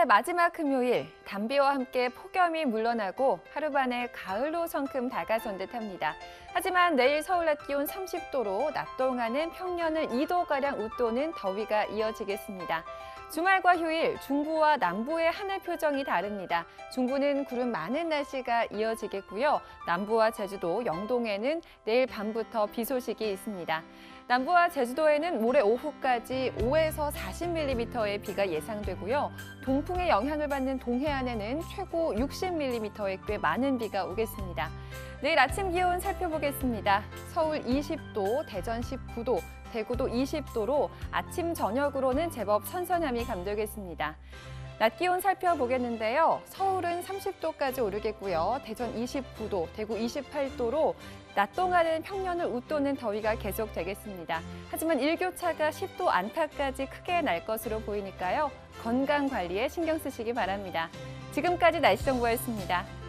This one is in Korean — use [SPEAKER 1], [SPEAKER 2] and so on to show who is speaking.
[SPEAKER 1] 9월의 마지막 금요일, 담비와 함께 폭염이 물러나고 하루만에 가을로 성큼 다가선 듯합니다. 하지만 내일 서울 낮 기온 30도로 낮 동안은 평년을 2도가량 웃도는 더위가 이어지겠습니다. 주말과 휴일, 중부와 남부의 하늘 표정이 다릅니다. 중부는 구름 많은 날씨가 이어지겠고요. 남부와 제주도, 영동에는 내일 밤부터 비 소식이 있습니다. 남부와 제주도에는 모레 오후까지 5에서 40mm의 비가 예상되고요. 동 풍의 영향을 받는 동해안에는 최고 60mm의 꽤 많은 비가 오겠습니다. 내일 아침 기온 살펴보겠습니다. 서울 20도, 대전 19도, 대구도 20도로 아침 저녁으로는 제법 선선함이 감돌겠습니다. 낮 기온 살펴보겠는데요. 서울은 30도까지 오르겠고요. 대전 29도, 대구 28도로 낮 동안은 평년을 웃도는 더위가 계속되겠습니다. 하지만 일교차가 10도 안팎까지 크게 날 것으로 보이니까요. 건강 관리에 신경 쓰시기 바랍니다. 지금까지 날씨 정보였습니다.